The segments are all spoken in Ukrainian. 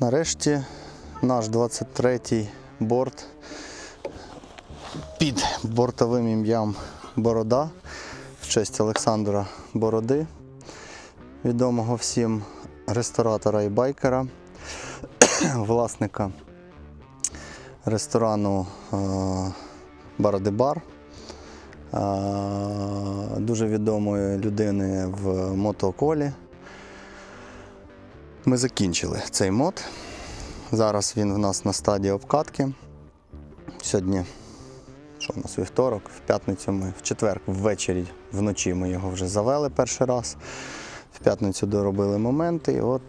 Нарешті наш 23-й борт під бортовим ім'ям Борода в честь Олександра Бороди, відомого всім ресторатора і байкера, власника ресторану е, Бороди Бар, е, дуже відомої людини в мотоколі. Ми закінчили цей мод. Зараз він в нас на стадії обкатки. Сьогодні, що у нас вівторок, в п'ятницю ми в четвер ввечері вночі ми його вже завели перший раз. В п'ятницю доробили моменти. І от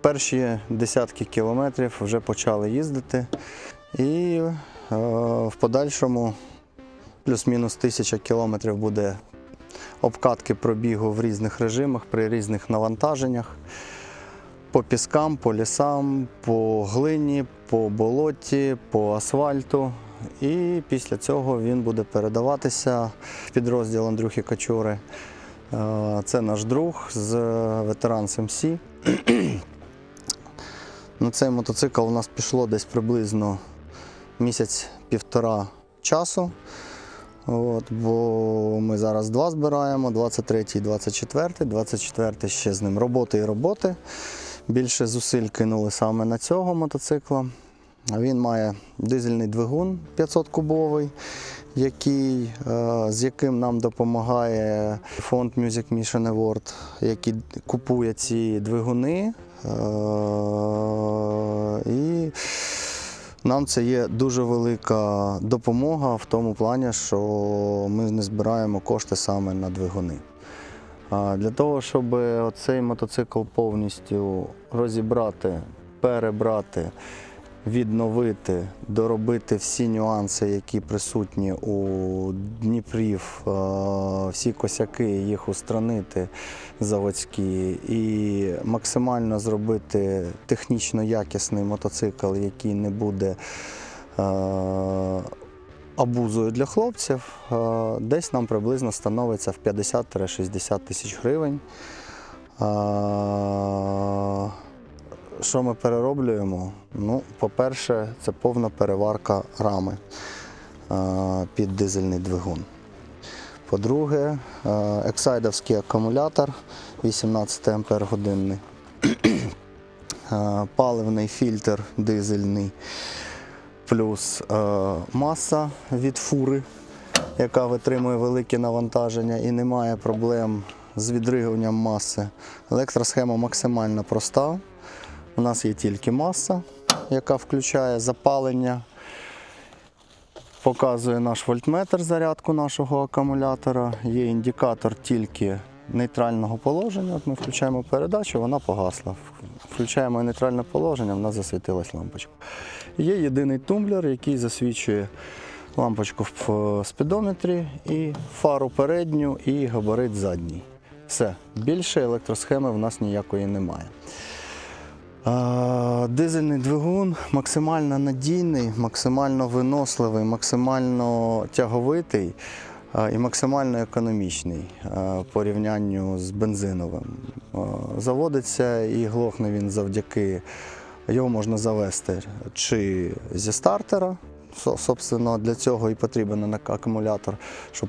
перші десятки кілометрів вже почали їздити. І е, в подальшому плюс-мінус тисяча кілометрів буде обкатки пробігу в різних режимах при різних навантаженнях по піскам, по лісам, по глині, по болоті, по асфальту. І після цього він буде передаватися в підрозділ Андрюхи Качури. Е, Це наш друг з ветеран СМС. На цей мотоцикл у нас пішло десь приблизно місяць-півтора часу. От, бо ми зараз два збираємо, 23 і 24. 24 ще з ним роботи і роботи. Більше зусиль кинули саме на цього мотоцикла. Він має дизельний двигун 500 кубовий, який, е, з яким нам допомагає фонд Music Mission Award, який купує ці двигуни. Е, І нам це є дуже велика допомога в тому плані, що ми не збираємо кошти саме на двигуни. Для того, щоб цей мотоцикл повністю розібрати, перебрати, відновити, доробити всі нюанси, які присутні у Дніпрів, всі косяки, їх устранити заводські і максимально зробити технічно якісний мотоцикл, який не буде абузою для хлопців, е, десь нам приблизно становиться в 50-60 тисяч гривень. Е, Що ми перероблюємо? Ну, по-перше, це повна переварка рами е, під дизельний двигун. По-друге, ексайдовський акумулятор 18 ампер годинний, паливний фільтр дизельний, плюс е, маса від фури, яка витримує велике навантаження і не має проблем з відригуванням маси. Електросхема максимально проста. У нас є тільки маса, яка включає запалення. Показує наш вольтметр зарядку нашого акумулятора. Є індикатор тільки нейтрального положення. От ми включаємо передачу, вона погасла. Включаємо нейтральне положення, в нас засвітилась лампочка. Є єдиний тумблер, який засвічує лампочку в спідометрі, і фару передню, і габарит задній. Все. Більше електросхеми в нас ніякої немає. Дизельний двигун максимально надійний, максимально виносливий, максимально тяговитий і максимально економічний в порівнянню з бензиновим. Заводиться і глохне він завдяки, його можна завести чи зі стартера. Собственно, для цього і потрібен акумулятор, щоб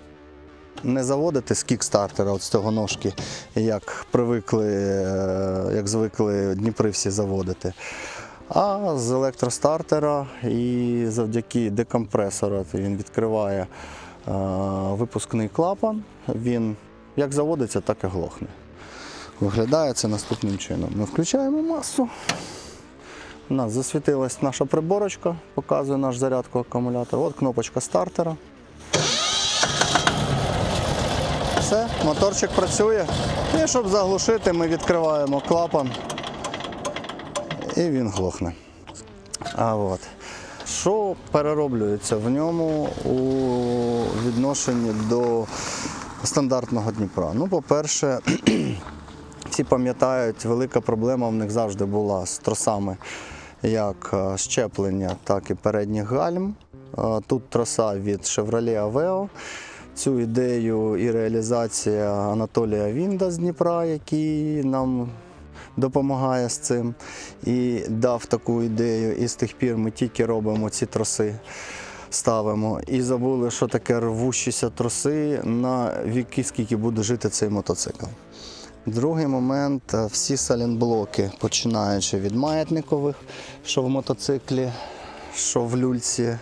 не заводити з кікстартера, от з цього ножки, як привикли, е, як звикли Дніпри всі заводити. А з електростартера і завдяки декомпресору він відкриває випускний клапан. Він як заводиться, так і глохне. Виглядає це наступним чином. Ми включаємо масу. У нас засвітилась наша приборочка, показує наш зарядку акумулятора. От кнопочка стартера. Все, моторчик працює. І щоб заглушити, ми відкриваємо клапан і він глохне. А от. Що перероблюється в ньому у відношенні до стандартного Дніпра? Ну, по-перше, всі пам'ятають, велика проблема в них завжди була з тросами як е, щеплення, так і передніх гальм. Е, Тут троса від Chevrolet Aveo. Цю ідею і реалізація Анатолія Вінда з Дніпра, який нам допомагає з цим і дав таку ідею. І з тих пір ми тільки робимо ці троси. Ставимо і забули, що таке рвущіся троси на віки, скільки буде жити цей мотоцикл. Другий момент е, всі салінблоки, починаючи від маятникових, що в мотоциклі, що в люльці,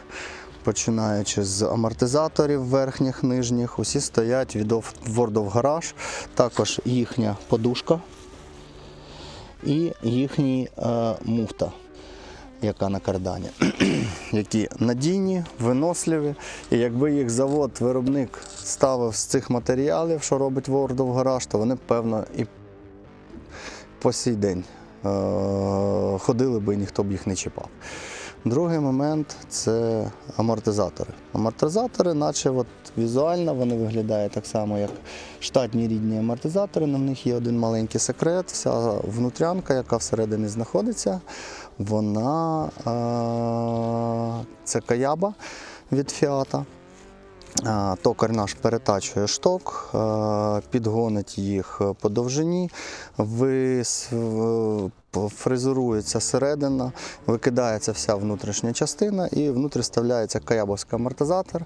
починаючи з амортизаторів верхніх, нижніх, усі стоять від World of Garage, також їхня подушка і їхній е, муфта, яка на кардані, які надійні, виносливі. І якби їх завод, виробник ставив з цих матеріалів, що робить of Garage, то вони, певно, і по сій день е, ходили би і ніхто б їх не чіпав. Другий момент це амортизатори. Амортизатори, наче от візуально, вони виглядають так само, як штатні рідні амортизатори. На них є один маленький секрет. Вся внутрянка, яка всередині знаходиться, вона е, це каяба від фіата. Токар наш перетачує шток, підгонить їх по довжині, фрезерується середина, викидається вся внутрішня частина і внутрі вставляється каябовський амортизатор.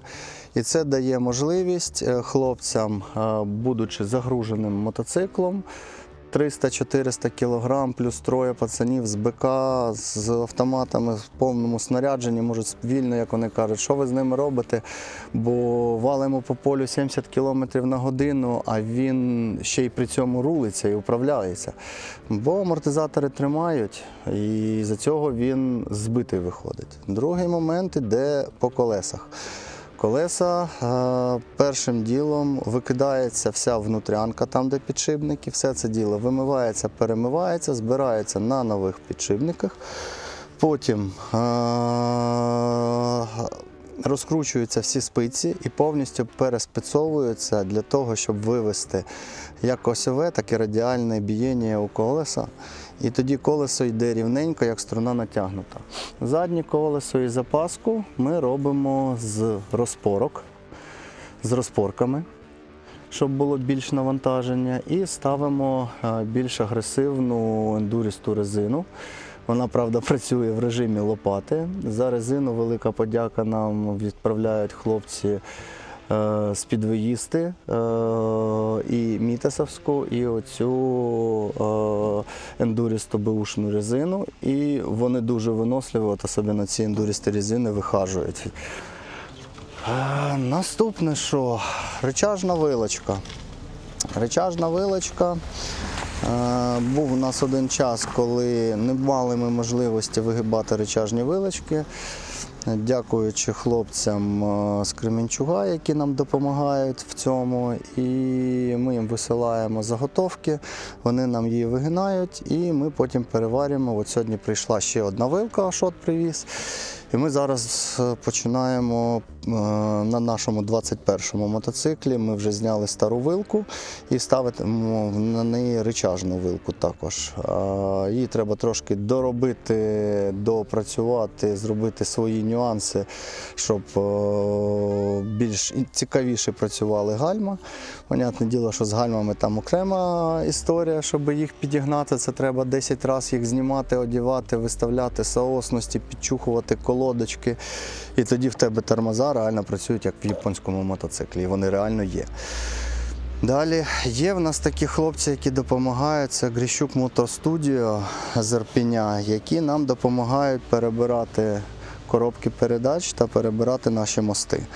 І це дає можливість е, хлопцям, е, будучи загруженим мотоциклом, 300-400 кг, плюс троє пацанів з БК, з автоматами в повному снарядженні, можуть вільно, як вони кажуть, що ви з ними робите, бо валимо по полю 70 км на годину, а він ще й при цьому рулиться і управляється. Бо амортизатори тримають, і за цього він збитий виходить. Другий момент іде по колесах. Колеса е, першим ділом викидається вся внутрянка, там, де підшипники, все це діло вимивається, перемивається, збирається на нових підшипниках. Потім е, розкручуються всі спиці і повністю переспецовуються для того, щоб вивести як осьове, так і радіальне бієння у колеса. І тоді колесо йде рівненько, як струна натягнута. Заднє колесо і запаску ми робимо з розпорок, з розпорками, щоб було більш навантаження, і ставимо е, більш агресивну ендурісту резину. Вона, правда, працює в режимі лопати. За резину велика подяка нам відправляють хлопці е, з підвиїсти е, і мітесовську, і оцю е, ендуристу беушну резину. І вони дуже виносливі, от особливо ці ендуристі резини вихажують. Наступне що? Речажна вилочка. Речажна вилочка. Був у нас один час, коли не мали ми можливості вигибати речажні вилочки. Дякуючи хлопцям е, з Кременчуга, які нам допомагають в цьому. І ми їм висилаємо заготовки, вони нам її вигинають, і ми потім переварюємо. От сьогодні прийшла ще одна вилка, Ашот привіз. І ми зараз е, починаємо на нашому 21-му мотоциклі. Ми вже зняли стару вилку і ставимо на неї речажну вилку також. Її треба трошки доробити, допрацювати, зробити свої нюанси, щоб е, більш цікавіше працювали гальма. Понятне діло, що з гальмами там окрема історія, щоб їх підігнати. Це треба 10 разів їх знімати, одівати, виставляти соосності, підчухувати колодочки. І тоді в тебе тормоза реально працюють як в японському мотоциклі. І вони реально є. Далі є в нас такі хлопці, які допомагають. Це Гріщук Мотостудіо з Ірпеня, які нам допомагають перебирати коробки передач та перебирати наші мости. Е,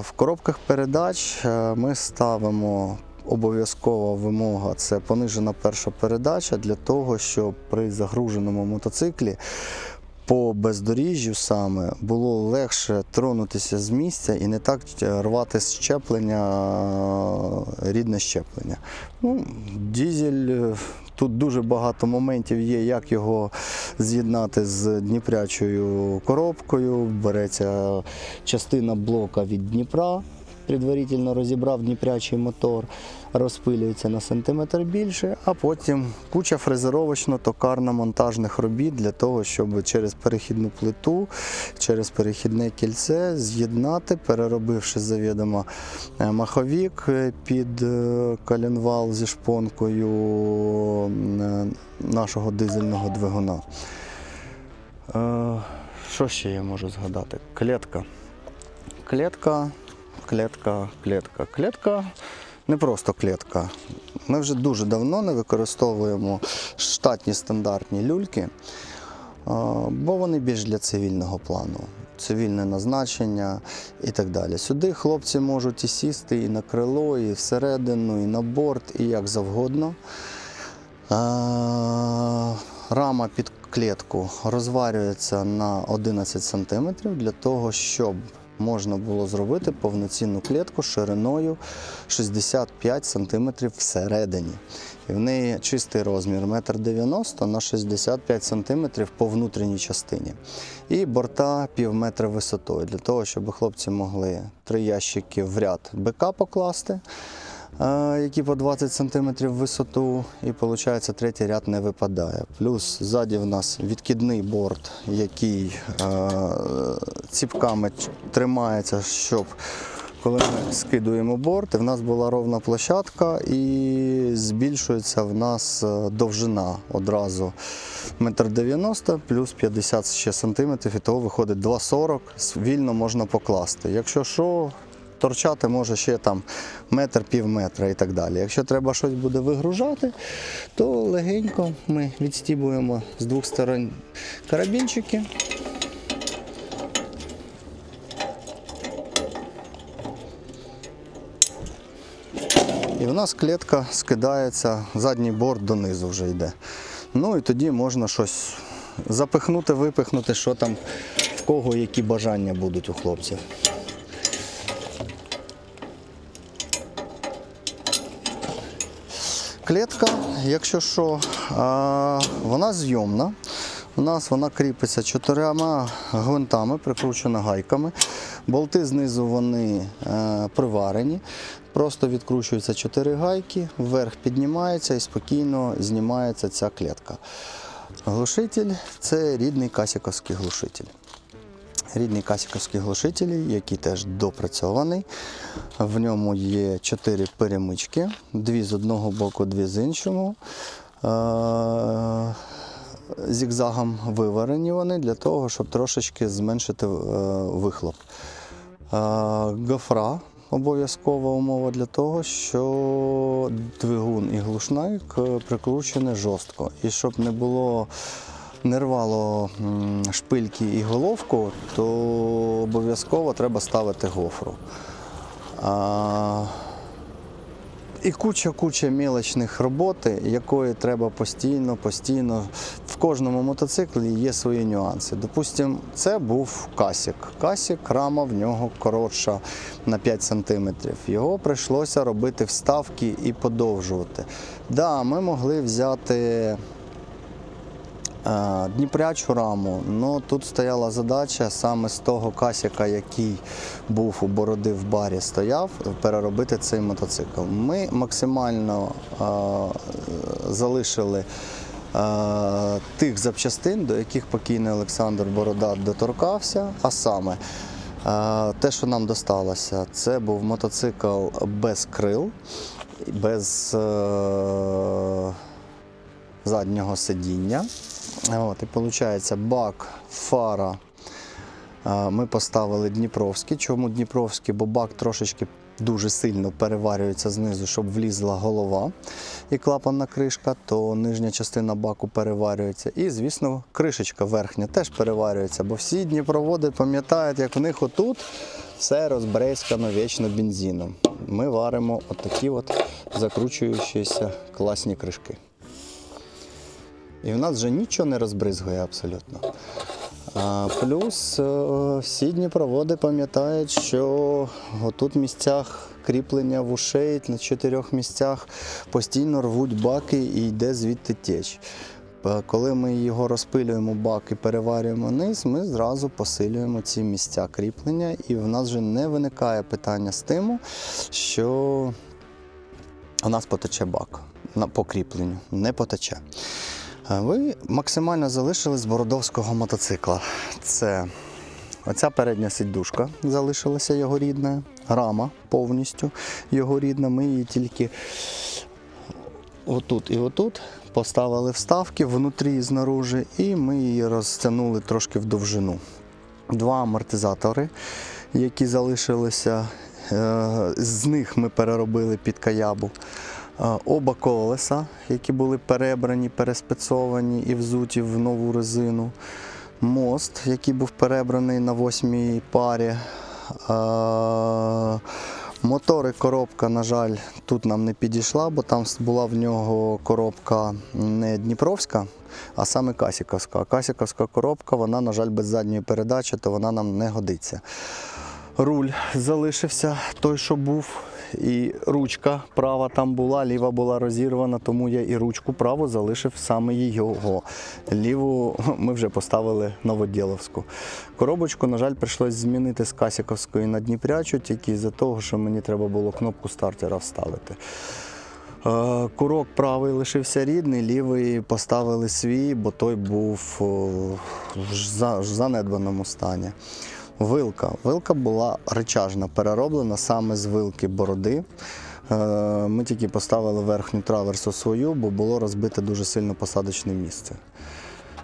В коробках передач е, ми ставимо обов'язкова вимога це понижена перша передача для того, щоб при загруженому мотоциклі по бездоріжжю саме було легше тронутися з місця і не так е, рвати щеплення, е, рідне щеплення. Ну, дізель. е, Тут дуже багато моментів є, як його з'єднати з дніпрячою коробкою. Береться частина блока від Дніпра, предварительно розібрав дніпрячий мотор, розпилюється на сантиметр більше, а потім куча фрезеровочно-токарно-монтажних робіт для того, щоб через перехідну плиту, через перехідне кільце з'єднати, переробивши завідомо е, маховік під е, коленвал зі шпонкою е, нашого дизельного двигуна. Що ще я можу згадати? Клетка. Клетка, клетка, клетка. Клетка не просто клетка. Ми вже дуже давно не використовуємо штатні стандартні люльки, бо вони більш для цивільного плану. Цивільне назначення і так далі. Сюди хлопці можуть і сісти і на крило, і всередину, і на борт, і як завгодно. Рама під клітку розварюється на 11 см для того, щоб можна було зробити повноцінну клітку шириною 65 см всередині. І в неї чистий розмір 1,90 м на 65 см по внутрішній частині. І борта пів метра висотою, для того, щоб хлопці могли три ящики в ряд БК покласти які по 20 см в висоту, і виходить, третій ряд не випадає. Плюс ззаді в нас відкидний борт, який ціпками тримається, щоб коли ми скидуємо борт, в нас була ровна площадка і збільшується в нас е, довжина одразу 1,90 м плюс 50 ще сантиметрів, і того виходить 2,40 с- вільно можна покласти. Якщо що, торчати може ще там метр, пів метра і так далі. Якщо треба щось буде вигружати, то легенько ми відстібуємо з двох сторон карабінчики. І в нас клітка скидається, задній борт донизу вже йде. Ну і тоді можна щось запихнути, випихнути, що там, в кого які бажання будуть у хлопців. Клітка, якщо що, вона зйомна. У нас вона кріпиться чотирма гвинтами, прикручена гайками. Болти знизу вони е, приварені. Просто відкручуються чотири гайки, вверх піднімається і спокійно знімається ця клітка. Глушитель це рідний касіковський глушитель. Рідний касіковський глушитель, який теж допрацьований. В ньому є чотири перемички, дві з одного боку, дві з іншого. Е, Зігзагом виварені вони для того, щоб трошечки зменшити е, вихлоп. Е, Гофра обов'язкова умова для того, що двигун і глушник прикручені жорстко. І щоб не було не рвало шпильки і головку, то обов'язково треба ставити гофру. А, і куча-куча мілочних роботи, якої треба постійно, постійно. В кожному мотоциклі є свої нюанси. Допустимо, це був касік. Касік, рама в нього коротша на 5 см. Його прийшлося робити вставки і подовжувати. Да, ми могли взяти Дніпрячу раму, ну тут стояла задача саме з того касіка, який був у бороди в барі, стояв, переробити цей мотоцикл. Ми максимально е, залишили е, тих запчастин, до яких покійний Олександр Борода доторкався, а саме. е, Те, що нам досталося, це був мотоцикл без крил, без е, заднього сидіння. От, і виходить, бак, фара. Ми поставили Дніпровський. Чому Дніпровський? Бо бак трошечки дуже сильно переварюється знизу, щоб влізла голова і клапанна кришка, то нижня частина баку переварюється. І, звісно, кришечка верхня теж переварюється, бо всі дніпроводи пам'ятають, як в них отут все розбризкано вічно бензином. Ми варимо отакі от закручуючіся класні кришки. І в нас вже нічого не розбризгує абсолютно. А, плюс е, всі дніпроводи пам'ятають, що отут в місцях кріплення вушей на чотирьох місцях постійно рвуть баки і йде звідти теч. Коли ми його розпилюємо бак і переварюємо низ, ми зразу посилюємо ці місця кріплення, і в нас вже не виникає питання з тим, що у нас потече бак на покріпленню. Не потече. Е, Ви максимально залишили з бородовського мотоцикла. Це оця передня сидушка залишилася його рідна, рама повністю його рідна. Ми її тільки отут і отут поставили вставки внутрі і знаружи, і ми її розтягнули трошки в довжину. Два амортизатори, які залишилися, е, з них ми переробили під каябу. Оба колеса, які були перебрані, переспецовані і взуті в нову резину. Мост, який був перебраний на восьмій парі. Мотори, коробка, на жаль, тут нам не підійшла, бо там була в нього коробка не Дніпровська, а саме Касіковська. Касіковська коробка, вона, на жаль, без задньої передачі, то вона нам не годиться. Руль залишився той, що був. І ручка права там була, ліва була розірвана, тому я і ручку праву залишив саме його. Ліву ми вже поставили новоділовську. Коробочку, на жаль, прийшлось змінити з Касіковської на Дніпрячу, тільки з-за того, що мені треба було кнопку стартера вставити. Е, Курок правий лишився рідний, лівий поставили свій, бо той був за- в занедбаному стані. Вилка. Вилка була речажна, перероблена саме з вилки бороди. Е, Ми тільки поставили верхню траверсу свою, бо було розбите дуже сильно посадочне місце.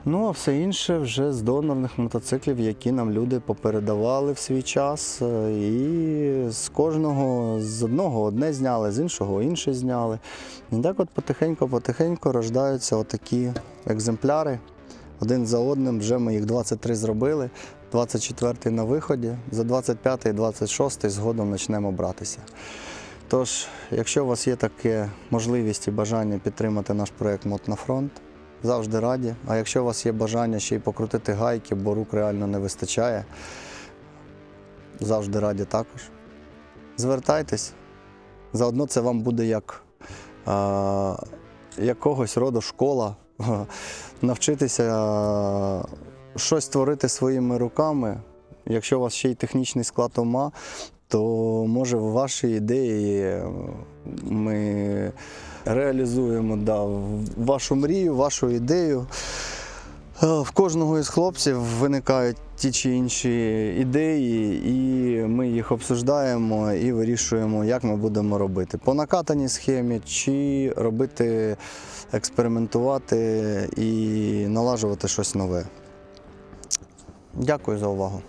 Ну, а все інше вже з донорних мотоциклів, які нам люди попередавали в свій час. Е, І з кожного, з одного одне зняли, з іншого інше зняли. І так от потихеньку-потихеньку рождаються отакі екземпляри. Один за одним, вже ми їх 23 зробили, 24-й на виході, за 25 і 26 згодом почнемо братися. Тож, якщо у вас є таке можливість і бажання підтримати наш проєкт Мод на фронт, завжди раді. А якщо у вас є бажання ще й покрутити гайки, бо рук реально не вистачає, завжди раді також. Звертайтесь. Заодно це вам буде як а, якогось роду школа, навчитися щось творити своїми руками. Якщо у вас ще й технічний склад ума, то може ваші ідеї е, ми реалізуємо да, вашу мрію, вашу ідею. Е, В кожного із хлопців виникають ті чи інші ідеї, і ми їх обсуждаємо і вирішуємо, як ми будемо робити. По накатаній схемі, чи робити, експериментувати і налажувати щось нове. Дякую за увагу.